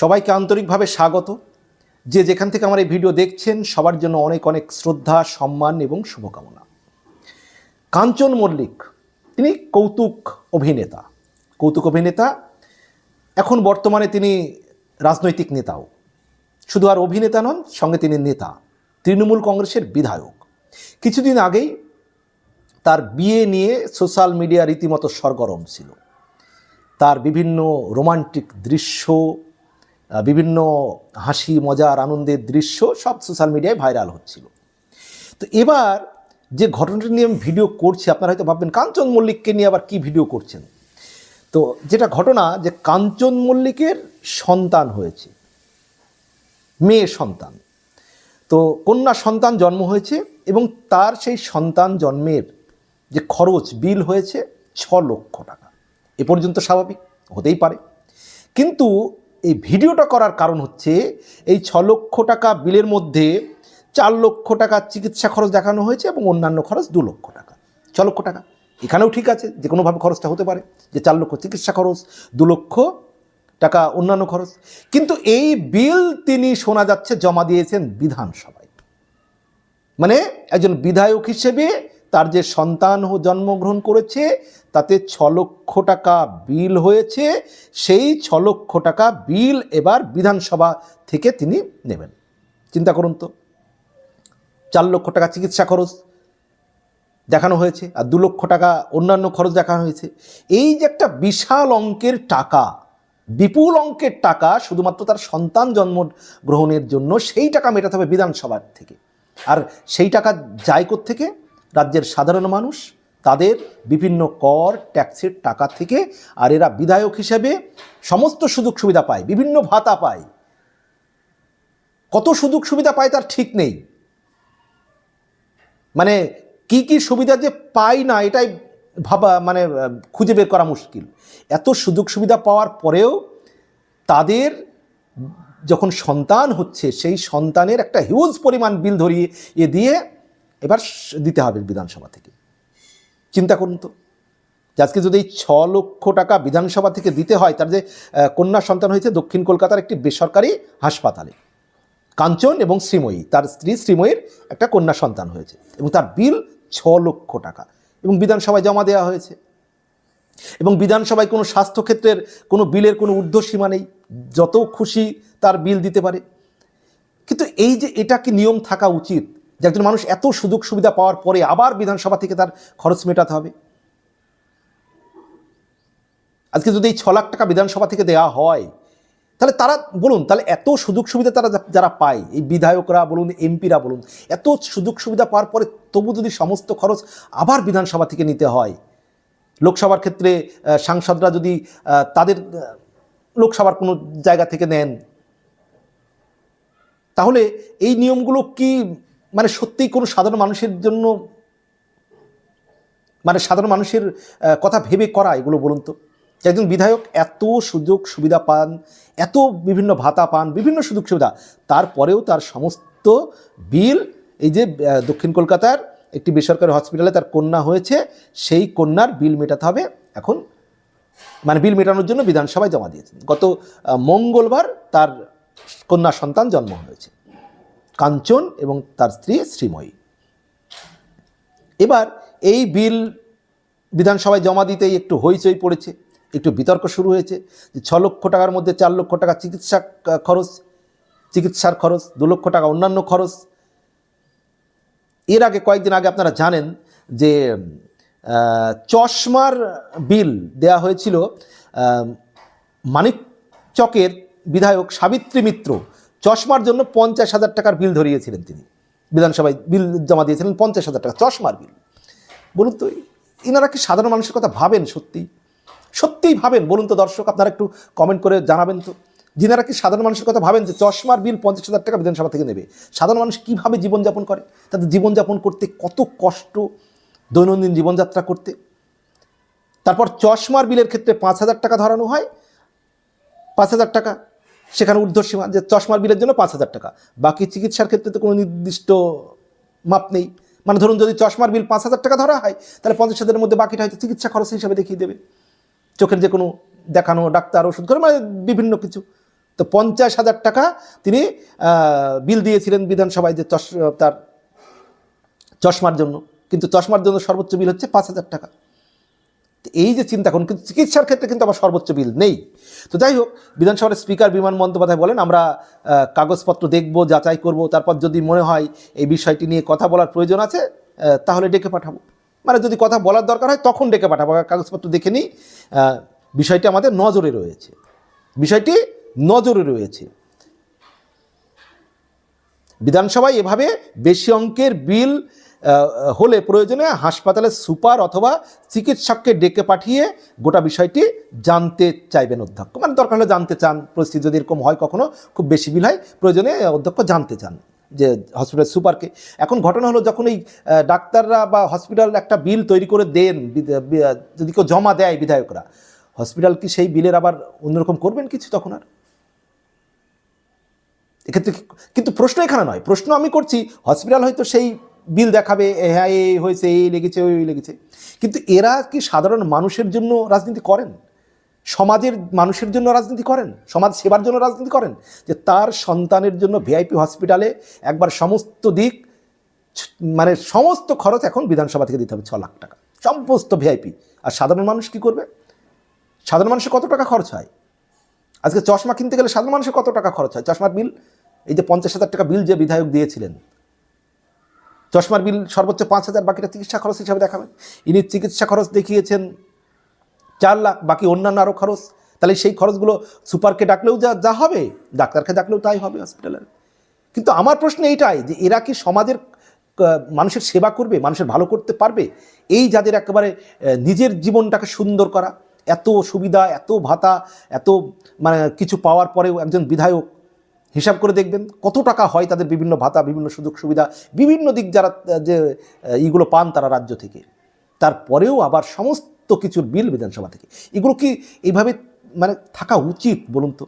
সবাইকে আন্তরিকভাবে স্বাগত। যে যেখান থেকে আমার এই ভিডিও দেখছেন, সবার জন্য অনেক অনেক শ্রদ্ধা, সম্মান এবং শুভকামনা। কাঞ্চন মল্লিক, তিনি কৌতুক অভিনেতা। কৌতুক অভিনেতা, এখন বর্তমানে তিনি রাজনৈতিক নেতাও। শুধু আর অভিনেতা নন, সঙ্গে তিনি নেতা, তৃণমূল কংগ্রেসের বিধায়ক। কিছুদিন আগেই তার বিয়ে নিয়ে সোশ্যাল মিডিয়া রীতিমতো সরগরম ছিল। তার বিভিন্ন রোমান্টিক দৃশ্য বিভিন্ন হাসি, মজার, আনন্দের দৃশ্য সব সোশ্যাল মিডিয়ায় ভাইরাল হচ্ছিল। তো এবার যে ঘটনাটি নিয়ে আমি ভিডিও করছি, আপনারা হয়তো ভাববেন, কাঞ্চন মল্লিককে নিয়ে আবার কি ভিডিও করছেন? তো যেটা ঘটনা, যে কাঞ্চন মল্লিকের সন্তান হয়েছে। মেয়ে সন্তান। তো কন্যা সন্তান জন্ম হয়েছে এবং তার সেই সন্তান জন্মের যে খরচ, বিল হয়েছে ছ লক্ষ টাকা। এ পর্যন্ত স্বাভাবিক, হতেই পারে। কিন্তু এই ভিডিওটা করার কারণ হচ্ছে এই ছ লক্ষ টাকা বিলের মধ্যে চার লক্ষ টাকা চিকিৎসা খরচ দেখানো হয়েছে এবং অন্যান্য খরচ দু লক্ষ টাকা। ছ লক্ষ টাকা। এখানেও ঠিক আছে যে কোনোভাবে খরচটা হতে পারে যে চার লক্ষ চিকিৎসা খরচ, দু লক্ষ টাকা অন্যান্য খরচ। কিন্তু এই বিল তিনি শোনা যাচ্ছে, জমা দিয়েছেন বিধানসভায়। মানে একজন বিধায়ক হিসেবে তার যে সন্তান জন্মগ্রহণ করেছে, তাতে ছ লক্ষ টাকা বিল হয়েছে। সেই ছ লক্ষ টাকা বিল এবার বিধানসভা থেকে তিনি নেবেন। চিন্তা করুন তো। চার লক্ষ টাকা চিকিৎসা খরচ দেখানো হয়েছে আর দু লক্ষ টাকা অন্যান্য খরচ দেখানো হয়েছে। এই যে একটা বিশাল অঙ্কের টাকা, বিপুল অঙ্কের টাকা শুধুমাত্র তার সন্তান জন্ম গ্রহণের জন্য, সেই টাকা মেটাতে হবে বিধানসভার থেকে। আর সেই টাকা যায় থেকে রাজ্যের সাধারণ মানুষ, তাদের বিভিন্ন কর, ট্যাক্সের টাকা থেকে, আর এরা বিধায়ক হিসেবে সমস্ত সুযোগ সুবিধা পায়, বিভিন্ন ভাতা পায়। কত সুযোগ সুবিধা পায় তার ঠিক নেই। মানে কি কি সুবিধা যে পায় না, এটাই ভাবা মানে খুঁজে বের করা মুশকিল। এত সুযোগ সুবিধা পাওয়ার পরেও তাদের যখন সন্তান হচ্ছে, সেই সন্তানের একটা হিউজ পরিমাণ বিল ধরিয়ে দিয়ে এবার দিতে হবে বিধানসভা থেকে। চিন্তা করুন তো। আজকে যদি এই ছ লক্ষ টাকা বিধানসভা থেকে দিতে হয়, তার যে কন্যা সন্তান হয়েছে, দক্ষিণ কলকাতার একটি বেসরকারি হাসপাতালে, কাঞ্চন এবং শ্রীময়ী, তার স্ত্রী শ্রীময়ীর একটা কন্যা সন্তান হয়েছে এবং তার বিল ছ লক্ষ টাকা এবং বিধানসভায় জমা দেওয়া হয়েছে। এবং বিধানসভায় কোনো স্বাস্থ্যক্ষেত্রের কোনো বিলের কোনো ঊর্ধ্বসীমা নেই, যত খুশি তার বিল দিতে পারে। কিন্তু এই যে এটা কি নিয়ম থাকা উচিত যে একজন মানুষ এত সুযোগ সুবিধা পাওয়ার পরে আবার বিধানসভা থেকে তার খরচ মেটাতে হবে। আজকে যদি এই ছ লাখ টাকা বিধানসভা থেকে দেওয়া হয়, তাহলে তারা, বলুন, তাহলে এত সুযোগ সুবিধা তারা যারা পায়, এই বিধায়করা বলুন, এমপিরা বলুন, এত সুযোগ সুবিধা পাওয়ার পরে তবু যদি সমস্ত খরচ আবার বিধানসভা থেকে নিতে হয়, লোকসভার ক্ষেত্রে সাংসদরা যদি তাদের লোকসভার কোনো জায়গা থেকে নেন, তাহলে এই নিয়মগুলো কি মানে সত্যিই কোনো সাধারণ মানুষের জন্য মানে সাধারণ মানুষের কথা ভেবে করা এগুলো বলুন তো। একজন বিধায়ক এত সুযোগ সুবিধা পান, এত বিভিন্ন ভাতা পান, বিভিন্ন সুযোগ সুবিধা, তারপরেও তার সমস্ত বিল, এই যে দক্ষিণ কলকাতার একটি বেসরকারি হসপিটালে তার কন্যা হয়েছে, সেই কন্যার বিল মেটাতে হবে। এখন মানে বিল মেটানোর জন্য বিধানসভায় জমা দিয়েছেন। গত মঙ্গলবার তার কন্যা সন্তান জন্ম হয়েছে। কাঞ্চন এবং তার স্ত্রী শ্রীময়ী। এবার এই বিল বিধানসভায় জমা দিতেই একটু হইচই পড়েছে, একটু বিতর্ক শুরু হয়েছে যে ছ লক্ষ টাকার মধ্যে চার লক্ষ টাকা চিকিৎসা খরচ, চিকিৎসার খরচ, দু লক্ষ টাকা অন্যান্য খরচ। এর আগে কয়েকদিন আগে আপনারা জানেন যে চশমার বিল দেয়া হয়েছিল মানিক চকের বিধায়ক সাবিত্রী মিত্র। চশমার জন্য পঞ্চাশ হাজার টাকার বিল ধরিয়েছিলেন তিনি। বিধানসভায় বিল জমা দিয়েছিলেন পঞ্চাশ হাজার টাকা, চশমার বিল। বলুন তো এনারা কি সাধারণ মানুষের কথা ভাবেন সত্যি? সত্যিই ভাবেন? বলুন তো দর্শক, আপনারা একটু কমেন্ট করে জানাবেন তো। যিনারা কি সাধারণ মানুষের কথা ভাবেন যে চশমার বিল পঞ্চাশ হাজার টাকা বিধানসভা থেকে নেবে? সাধারণ মানুষ কীভাবে জীবনযাপন করে? তাদের জীবনযাপন করতে কত কষ্ট দৈনন্দিন জীবনযাত্রা করতে? তারপর চশমার বিলের ক্ষেত্রে পাঁচ হাজার টাকা ধরানো হয়। পাঁচ হাজার টাকা সেখানে ঊর্ধ্বসীমা যে চশমার বিলের জন্য পাঁচ হাজার টাকা। বাকি চিকিৎসার ক্ষেত্রে তো কোনো নির্দিষ্ট মাপ নেই। মানে ধরুন যদি চশমার বিল পাঁচ হাজার টাকা ধরা হয়, তাহলে পঞ্চাশ হাজারের মধ্যে বাকিটা হয়তো চিকিৎসা খরচ হিসাবে দেখিয়ে দেবে। চোখের যে কোনো দেখানো, ডাক্তার ওষুধ করে মানে বিভিন্ন কিছু। তো পঞ্চাশ হাজার টাকা তিনি বিল দিয়েছিলেন বিধানসভায় যে চশ তার চশমার জন্য। কিন্তু চশমার জন্য সর্বোচ্চ বিল হচ্ছে পাঁচ হাজার টাকা। এই যে চিন্তা করুন, কিন্তু চিকিৎসার ক্ষেত্রে কিন্তু আবার সর্বোচ্চ বিল নেই। তো যাই হোক, বিধানসভার স্পিকার বিমান বন্দ্যোপাধ্যায় বলেন, আমরা কাগজপত্র দেখব, যাচাই করব, তারপর যদি মনে হয় এই বিষয়টি নিয়ে কথা বলার প্রয়োজন আছে তাহলে ডেকে পাঠাবো। মানে যদি কথা বলার দরকার হয়, তখন ডেকে পাঠাবো। কাগজপত্র দেখে নিই বিষয়টি আমাদের নজরে রয়েছে। বিষয়টি নজরে রয়েছে। বিধানসভায় এভাবে বেশি অঙ্কের বিল হলে প্রয়োজনে হাসপাতালের সুপার অথবা চিকিৎসককে ডেকে পাঠিয়ে গোটা বিষয়টি জানতে চাইবেন অধ্যক্ষ। মানে দরকার হলে জানতে চান, পরিস্থিতি যদি এরকম হয় কখনো, খুব বেশি বিল হয়, প্রয়োজনে অধ্যক্ষ জানতে চান যে হসপিটাল সুপারকে। এখন ঘটনা হলো যখন এই ডাক্তাররা বা হসপিটাল একটা বিল তৈরি করে দেন যদি কেউ জমা দেয় বিধায়করা, হসপিটাল কি সেই বিলের আবার অন্যরকম করবেন কিছু তখন আর? এক্ষেত্রে কিন্তু প্রশ্ন এখানে নয়। প্রশ্ন আমি করছি, হসপিটাল হয়তো সেই বিল দেখাবে হ্যাঁ এই হয়েছে এই লেগেছে, ওই লেগেছে। কিন্তু এরা কি সাধারণ মানুষের জন্য রাজনীতি করেন? সমাজের মানুষের জন্য রাজনীতি করেন? সমাজ সেবার জন্য রাজনীতি করেন? যে তার সন্তানের জন্য ভিআইপি হসপিটালে একবার সমস্ত দিক মানে সমস্ত খরচ এখন বিধানসভা থেকে দিতে হবে, ছ লাখ টাকা। সমস্ত ভিআইপি। আর সাধারণ মানুষ কি করবে? সাধারণ মানুষের কত টাকা খরচ হয়? আজকে চশমা কিনতে গেলে সাধারণ মানুষের কত টাকা খরচ হয়? চশমার বিল, এই যে পঞ্চাশ হাজার টাকা বিল যে বিধায়ক দিয়েছিলেন চশমার বিল সর্বোচ্চ পাঁচ হাজার, বাকিটা চিকিৎসা খরচ হিসাবে দেখাবেন ইনি চিকিৎসা খরচ দেখিয়েছেন চার লাখ, বাকি অন্যান্য আরও খরচ। তাহলে সেই খরচগুলো সুপারকে ডাকলেও যা যা হবে, ডাক্তারকে ডাকলেও তাই হবে হসপিটালের কিন্তু আমার প্রশ্ন এইটাই যে, এরা কি সমাজের মানুষের সেবা করবে, মানুষের ভালো করতে পারবে? এই যাদের একেবারে নিজের জীবনটাকে সুন্দর করা, এত সুবিধা, এত ভাতা, এত মানে কিছু পাওয়ার পরেও একজন বিধায়ক হিসাব করে দেখবেন কত টাকা হয় তাদের বিভিন্ন ভাতা, বিভিন্ন সুযোগ সুবিধা, বিভিন্ন দিক যারা, যে ইগুলো পান তারা রাজ্য থেকে। তারপরেও আবার সমস্ত কিছুর বিল বিধানসভা থেকে। এগুলো কি এইভাবে মানে থাকা উচিত বলুন তো?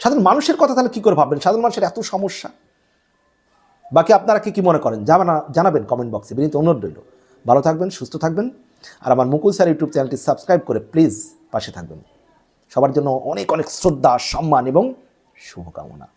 সাধারণ মানুষের কথা তাহলে কী করে ভাববেন? সাধারণ মানুষের এত সমস্যা। বাকি আপনারা কি, কী মনে করেন? জানা, জানাবেন কমেন্ট বক্সে বিনীত অনুরোধ রইল। ভালো থাকবেন, সুস্থ থাকবেন। আর আমার মুকুল স্যার ইউটিউব চ্যানেলটি সাবস্ক্রাইব করে প্লিজ পাশে থাকবেন। সবার জন্য অনেক অনেক শ্রদ্ধা, সম্মান এবং শুভকামনা